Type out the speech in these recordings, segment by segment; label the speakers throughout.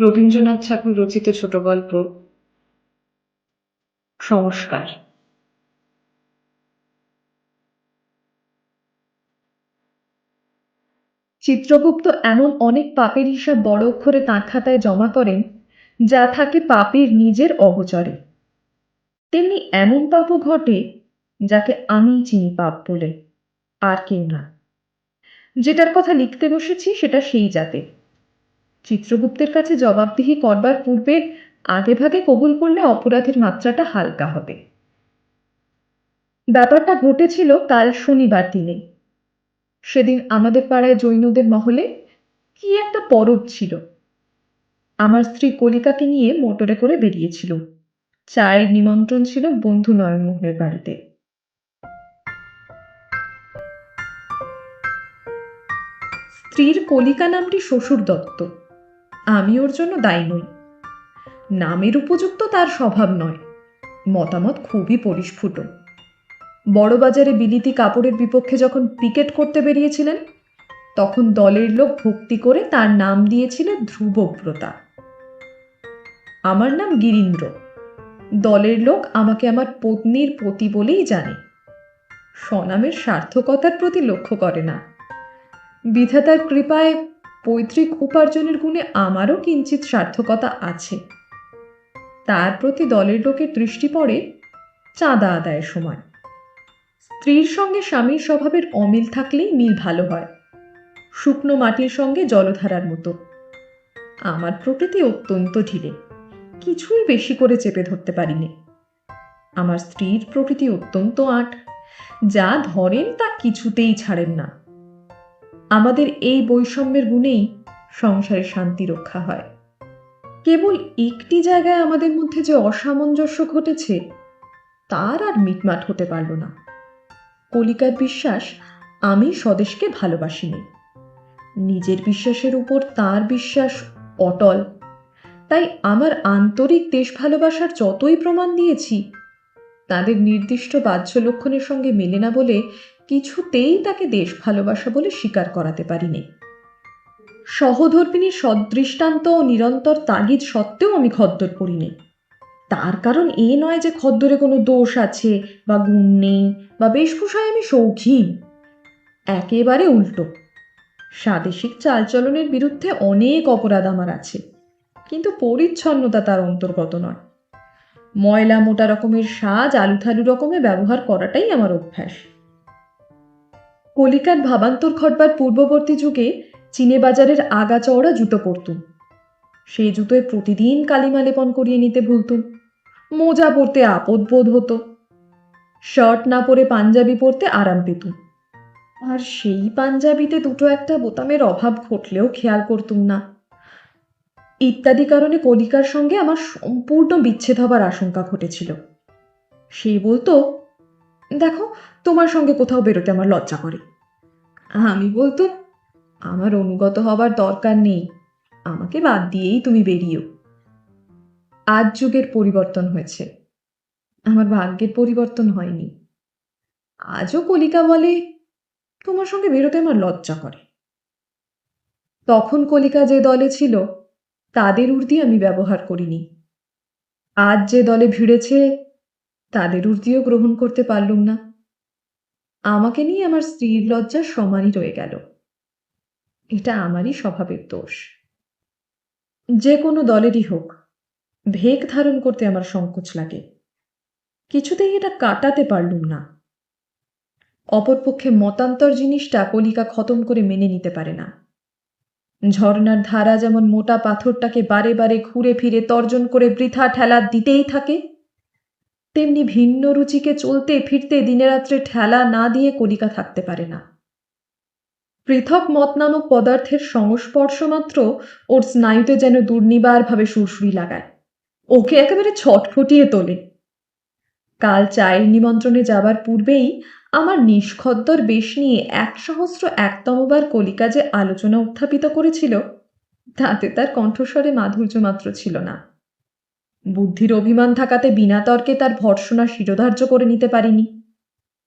Speaker 1: রবীন্দ্রনাথ ঠাকুর রচিত ছোট গল্প সংস্কার চিত্রগুপ্ত এমন অনেক পাপের হিসাব বড় অক্ষরে তাঁর খাতায় জমা করেন, যা থাকে পাপের নিজের অগোচরে। তেমনি এমন পাপও ঘটে, যাকে আমি চিনি পাপ বলে, আর কেউ না। যেটার কথা লিখতে বসেছি, সেটা সেই জাতে চিত্রগুপ্তের কাছে জবাবদিহি করবার পূর্বে আগেভাগে কবুল করলে অপরাধের মাত্রাটা হালকা হবে। ব্যাপারটা ঘটেছিল কাল শনিবার দিনে। সেদিন আমাদের পাড়ায় জৈনদের মহলে কি একটা পরব ছিল। আমার স্ত্রী কলিকাকে নিয়ে মোটরে করে বেরিয়েছিল। চায়ের নিমন্ত্রণ ছিল বন্ধু নয়নমোহনের বাড়িতে। স্ত্রীর কলিকা নামটি শ্বশুর দত্ত। আমি ওর জন্য দায়ী নই। নামের উপযুক্ত তার স্বভাব নয়। মতামত খুবই পরিস্ফুট। বড়বাজারে বিলিতি কাপড়ের বিপক্ষে যখন পিকেট করতে বেরিয়েছিলেন, তখন দলের লোক ভক্তি করে তার নাম দিয়েছিল ধ্রুবব্রতা। আমার নাম গিরীন্দ্র। দলের লোক আমাকে আমার পত্নীর পতি বলেই জানে। স্বনামের সার্থকতার প্রতি লক্ষ্য করে না। বিধাতার কৃপায় পৈতৃক উপার্জনের গুণে আমারও কিঞ্চিত সার্থকতা আছে। তার প্রতি দলের লোকের দৃষ্টি পড়ে চাঁদা আদায়ের সময়। স্ত্রীর সঙ্গে স্বামীর স্বভাবের অমিল থাকলেই মিল ভালো হয়। শুকনো মাটির সঙ্গে জলধারার মতো। আমার প্রকৃতি অত্যন্ত ঢিলে। কিছুই বেশি করে চেপে ধরতে পারিনি। আমার স্ত্রীর প্রকৃতি অত্যন্ত আট। যা ধরেন তা কিছুতেই ছাড়েন না। আমাদের এই বৈষম্যের গুণেই সংসারে শান্তি রক্ষা হয়। কেবল একটি জায়গায় আমাদের মধ্যে যে অসামঞ্জস্য ঘটেছে, তার আর মিটমাট হতে পারল না। কলিকার বিশ্বাস, আমি স্বদেশকে ভালোবাসিনি। নিজের বিশ্বাসের উপর তার বিশ্বাস অটল। তাই আমার আন্তরিক দেশ ভালোবাসার যতই প্রমাণ দিয়েছি, তাদের নির্দিষ্ট বাহ্য লক্ষণের সঙ্গে মেলে না বলে কিছুতেই তাকে দেশ ভালোবাসা বলে স্বীকার করাতে পারিনি। সহধর্মিনীর সদৃষ্টান্ত ও নিরন্তর তাগিদ সত্ত্বেও আমি খদ্দর পড়িনি তার কারণ এ নয় যে খদ্দরে কোনো দোষ আছে বা গুণ নেই বা বেশভূষায় আমি শৌখিন একেবারে উল্টো। স্বাদেশিক চালচলনের বিরুদ্ধে অনেক অপরাধ আমার আছে, কিন্তু পরিচ্ছন্নতা তার অন্তর্গত নয়। ময়লা মোটা রকমের সাজ আলুথালু রকমে ব্যবহার করাটাই আমার অভ্যাস। কলিকার ভাবান্তর ঘটবার পূর্ববর্তী যুগে চীনে বাজারের আগা চওড়া জুতো পরতুম। সেই জুতোয় প্রতিদিন কালিমা লেপন করিয়ে নিতে ভুলতুম। মোজা পরতে আপদ বোধ হতো। শার্ট না পরে পাঞ্জাবি পরতে আরাম পেতুম। আর সেই পাঞ্জাবিতে দুটো একটা বোতামের অভাব ঘটলেও খেয়াল করতুম না। ইত্যাদি কারণে কলিকার সঙ্গে আমার সম্পূর্ণ বিচ্ছেদ হবার আশঙ্কা ঘটেছিল। সে বলতো দেখো, তোমার সঙ্গে কোথাও বেরোতে আমার লজ্জা করে। আমি বলতো আমার অনুগত হবার দরকার নেই। আমাকে বাদ দিয়েই তুমি বেরিয়েও। আজ যুগের পরিবর্তন হয়েছে। আমার ভাগ্যের পরিবর্তন হয়নি। আজও কলিকা বলে, তোমার সঙ্গে বেরোতে আমার লজ্জা করে। তখন কলিকা যে দলে ছিল, তাদের উর্দি আমি ব্যবহার করিনি। আজ যে দলে ভিড়েছে তাদের উর্দিও গ্রহণ করতে পারলুম না। আমাকে নিয়ে আমার স্ত্রীর লজ্জা সমানই রয়ে গেল। এটা আমারই স্বভাবের দোষ। যে কোনো দলেরই হোক ভেগ ধারণ করতে আমার সংকোচ লাগে। কিছুতেই এটা কাটাতে পারলুম না। অপরপক্ষে মতান্তর জিনিসটা কলিকা খতম করে মেনে নিতে পারে না। ঝর্ণার ধারা যেমন মোটা পাথরটাকে বারে বারে ঘুরে ফিরে তর্জন করে বৃথা ঠেলা দিতেই থাকে তেমনি ভিন্ন রুচিকে চলতে ফিরতে দিনে রাত্রে ঠেলা না দিয়ে কলিকা থাকতে পারে না। পৃথক মত নামক পদার্থের সংস্পর্শ মাত্র ওর স্নায়ুতে যেন দুর্নিবারভাবে সুরসুরি লাগায়। ওকে একেবারে ছটফটিয়ে তোলে। কাল চায়ের নিমন্ত্রণে যাবার পূর্বেই আমার নিষ্খদ্দর বেশ নিয়ে এক সহস্র একতমবার কলিকা যে আলোচনা উত্থাপিত করেছিল, তাতে তার কণ্ঠস্বরে মাধুর্য মাত্র ছিল না। বুদ্ধির অভিমান থাকাতে বিনা তর্কে তার ভর্সনা শিরোধার্য করে নিতে পারিনি।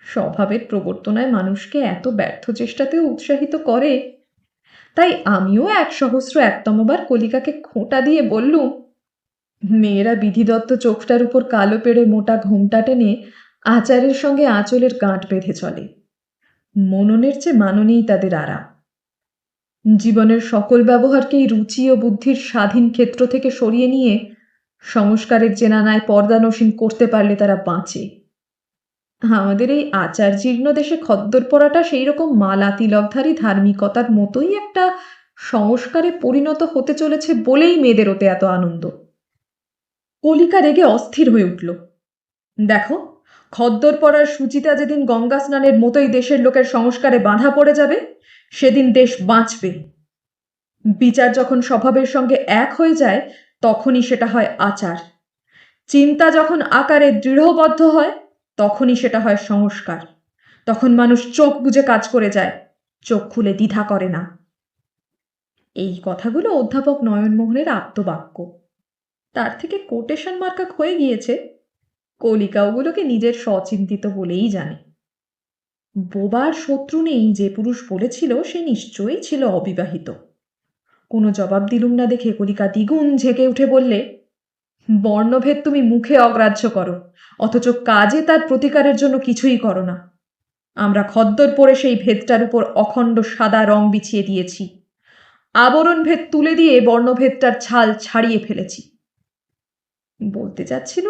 Speaker 1: স্বভাবের প্রবর্তনায় মানুষকে এত ব্যর্থ চেষ্টাতেও উৎসাহিত করে, তাই আমিও এক সহস্র একতমবার কলিকাকে খোঁটা দিয়ে বললুম, মেয়েরা বিধিদত্ত চোখটার উপর কালো পেড়ে মোটা ঘোমটা টেনে আচারের সঙ্গে আঁচলের গাঁট বেঁধে চলে। মননের চেয়ে মাননেই তাদের আরাম। জীবনের সকল ব্যবহারকেই রুচি ও বুদ্ধির স্বাধীন ক্ষেত্র থেকে সরিয়ে নিয়ে সংস্কারের জেনানায় পর্দানসীন করতে পারলে তারা বাঁচে। আমাদের এই আচার জীর্ণ দেশে খদ্দর পরাটা সেই রকম মালা তিলকধারী ধার্মিকতার মতোই একটা সংস্কারে পরিণত হতে চলেছে বলেই মেয়েদের ওতে এত আনন্দ। কলিকা রেগে অস্থির হয়ে উঠল। দেখো, খদ্দর পরার সুচিতা যেদিন গঙ্গা স্নানের মতোই দেশের লোকের সংস্কারে বাঁধা পড়ে যাবে, সেদিন দেশ বাঁচবে। বিচার যখন স্বভাবের সঙ্গে এক হয়ে যায় তখনই সেটা হয় আচার। চিন্তা যখন আকারে দৃঢ়বদ্ধ হয়, তখনই সেটা হয় সংস্কার। তখন মানুষ চোখ বুজে কাজ করে যায়, চোখ খুলে দ্বিধা করে না। এই কথাগুলো অধ্যাপক নয়নমোহনের আত্মবাক্য। তার থেকে কোটেশন মার্কা হয়ে গিয়েছে। কলিকা ওগুলোকে নিজের স্বচিন্তিত বলেই জানে। বোবার শত্রু নেই যে পুরুষ বলেছিল, সে নিশ্চয়ই ছিল অবিবাহিত। কোনো জবাব দিলুম না দেখে কলিকা দ্বিগুণ ঝেঁকে উঠে বললে, বর্ণভেদ তুমি মুখে অগ্রাহ্য করো, অথচ কাজে তার প্রতিকারের জন্য কিছুই করো না। আমরা খদ্দর পরে সেই ভেদটার উপর অখণ্ড সাদা রং বিছিয়ে দিয়েছি। আবরণ ভেদ তুলে দিয়ে বর্ণভেদটার ছাল ছাড়িয়ে ফেলেছি। বলতে চাচ্ছিল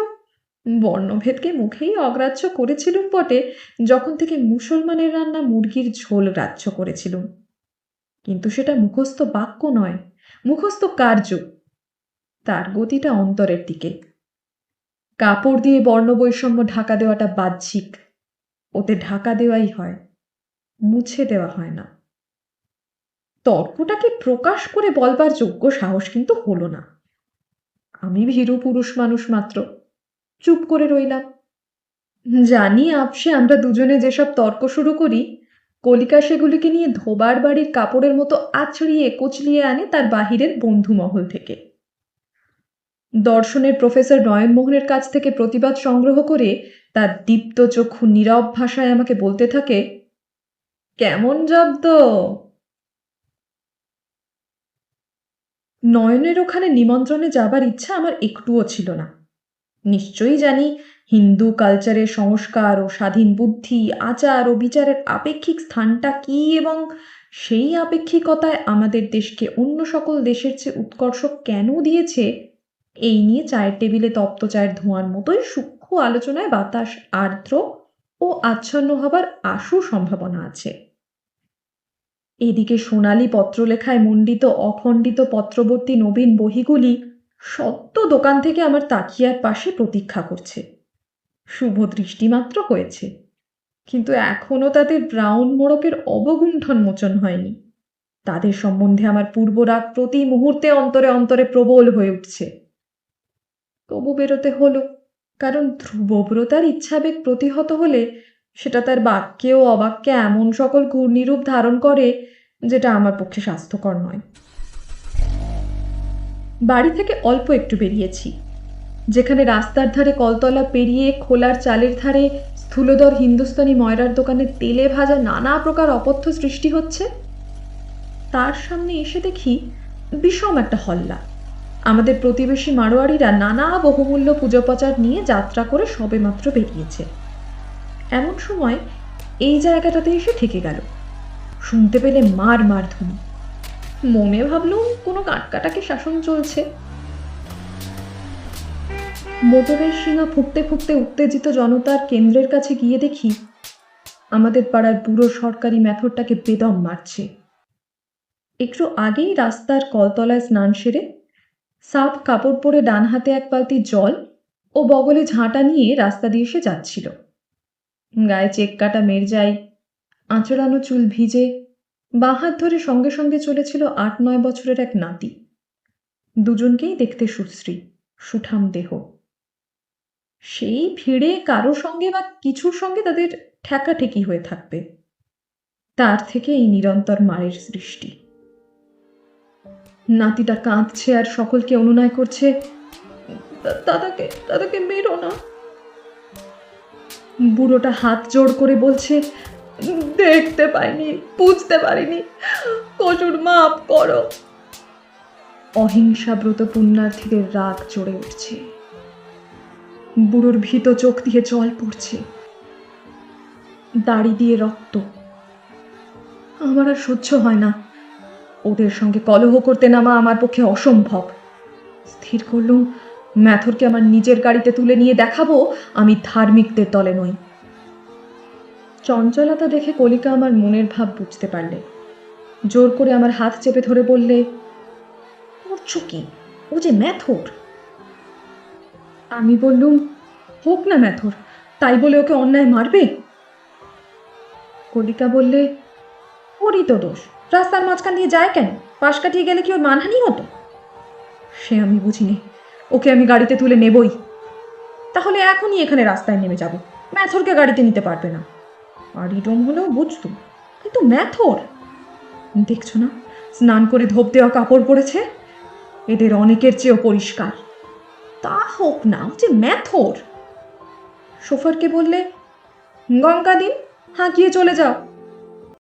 Speaker 1: বর্ণভেদকে মুখেই অগ্রাহ্য করেছিলুম বটে, যখন থেকে মুসলমানের রান্না মুরগির ঝোল গ্রাহ্য করেছিলুম। কিন্তু সেটা মুখস্থ বাক্য নয়। মুখস্থ কার্য। তার গতিটা অন্তরের দিকে। কাপড় দিয়ে বর্ণবৈষম্য ঢাকা দেওয়াটা বাহ্যিক। ওতে ঢাকা দেওয়াই হয়। মুছে দেওয়া হয় না। তর্কটাকে প্রকাশ করে বলবার যোগ্য সাহস কিন্তু হলো না। আমি ভীরু পুরুষ মানুষ মাত্র। চুপ করে রইলাম। জানি আপসে আমরা দুজনে যেসব তর্ক শুরু করি কলিকা সেগুলিকে নিয়ে ধোবার বাড়ির কাপড়ের মতো আছড়িয়ে কুচলিয়ে আনে তার বাহিরের বন্ধু মহল থেকে। দর্শনের প্রফেসর নয়নমোহনের কাছ থেকে প্রতিবাদ সংগ্রহ করে তার দীপ্ত চক্ষু নীরব ভাষায় আমাকে বলতে থাকে, কেমন জব্দ? নয়নের ওখানে নিমন্ত্রণে যাবার ইচ্ছা আমার একটুও ছিল না। নিশ্চয়ই জানি হিন্দু কালচারের সংস্কার ও স্বাধীন বুদ্ধি, আচার ও বিচারের আপেক্ষিক স্থানটা কি এবং সেই আপেক্ষিকতায় আমাদের দেশকে অন্য সকল দেশের চেয়ে উৎকর্ষ কেন দিয়েছে? এই নিয়ে চায়ের টেবিলে তপ্ত চায়ের ধোঁয়ার মতোই সূক্ষ্ম আলোচনায় বাতাস, আর্দ্র ও আচ্ছন্ন হবার আশু সম্ভাবনা আছে। এদিকে সোনালি পত্রলেখায় মণ্ডিত অখণ্ডিত পত্রবর্তী নবীন বহিগুলি সত্য দোকান থেকে আমার তাকিয়ার পাশে প্রতীক্ষা করছে। শুভ দৃষ্টিমাত্র হয়েছে। কিন্তু এখনও তাদের ব্রাউন মোড়কের অবগুণ্ঠন মোচন হয়নি। তাদের সম্বন্ধে আমার পূর্বরাগ প্রতি মুহূর্তে অন্তরে অন্তরে প্রবল হয়ে উঠছে। তবু বেরোতে হলো, কারণ ধ্রুবব্রতার ইচ্ছাবেগ প্রতিহত হলে সেটা তার বাক্যে ও অবাক্যে এমন সকল ঘূর্ণিরূপ ধারণ করে যেটা আমার পক্ষে স্বাস্থ্যকর নয়। বাড়ি থেকে অল্প একটু বেরিয়েছি। যেখানে রাস্তার ধারে কলতলা পেরিয়ে খোলার চালের ধারে স্থূলদর হিন্দুস্তানি ময়রার দোকানে তেলে ভাজা নানা প্রকার অপথ্য সৃষ্টি হচ্ছে? তার সামনে এসে দেখি বিষম একটা হল্লা। আমাদের প্রতিবেশী মারোয়ারিরা নানা বহুমূল্য পুজোপাচার নিয়ে যাত্রা করে সবেমাত্র বেরিয়েছে। এমন সময় এই জায়গাটাতে এসে ঠেকে গেল। শুনতে পেলে মার মার ধুম। মনে ভাবলুম কোনো কাটকাটাকে শাসন চলছে। মোটরের শিঙা ফুটতে ফুটতে উত্তেজিত জনতার কেন্দ্রের কাছে গিয়ে দেখি, আমাদের পাড়ার বুড়ো সরকারি মেথরটাকে বেদম মারছে। একটু আগেই রাস্তার কলতলায় স্নান সেরে সাফ কাপড় পরে ডান হাতে এক বালতি জল ও বগলে ঝাঁটা নিয়ে রাস্তা দিয়ে সে যাচ্ছিল। গায়ে চেক কাটা মের মেরজাই, আঁচড়ানো চুল ভিজে, বাঁ হাত ধরে সঙ্গে সঙ্গে চলেছিল আট নয় বছরের এক নাতি। দুজনকেই দেখতে সুশ্রী, সুঠাম দেহ। সেই ভিড়ে কারও সঙ্গে বা কিছুর সঙ্গে তাদের ঠেকাঠেকি হয়ে থাকবে। তার থেকে এই নিরন্তর মায়ের সৃষ্টি। নাতিটা কাঁদছে আর সকলকে অনুনয় করছে দাদাকে দাদাকে মেরো না। বুড়োটা হাত জোড় করে বলছে, দেখতে পাইনি, বুঝতে পারিনি কচুর মাফ করো। অহিংসাব্রত পুণ্যার্থীদের রাগ চড়ে উঠছে। বুড়োর ভীত চোখ দিয়ে জল পড়ছে। দাড়ি দিয়ে রক্ত। আমার আর সহ্য হয় না। ওদের সঙ্গে কলহ করতে নামা আমার পক্ষে অসম্ভব। স্থির করলুম, ম্যাথরকে আমার নিজের গাড়িতে তুলে নিয়ে দেখাবো, আমি ধার্মিকদের দলে নই। চঞ্চলতা দেখে কলিকা আমার মনের ভাব বুঝতে পারলে। জোর করে আমার হাত চেপে ধরে বললে করছ কি? ও যে ম্যাথর? আমি বললুম, হোক না ম্যাথর, তাই বলে ওকে অন্যায় মারবে? কলিকা বললে, ওরই তো দোষ, রাস্তার মাঝখান দিয়ে যায় কেন? পাশ কাটিয়ে গেলে কি ওর মানহানি হতো? সে আমি বুঝিনি, ওকে আমি গাড়িতে তুলে নেবই। তাহলে এখনই এখানে রাস্তায় নেমে যাব, ম্যাথরকে গাড়িতে নিতে পারবে না। আর ইডম হলেও বুঝতো কিন্তু ম্যাথর, দেখছ না, স্নান করে ধোপ দেওয়া কাপড় পরেছে? এদের অনেকের চেয়েও পরিষ্কার। তা হোক না যে ম্যাথর। সোফারকে বললে গঙ্গা দিন হাঁকিয়ে চলে যাও।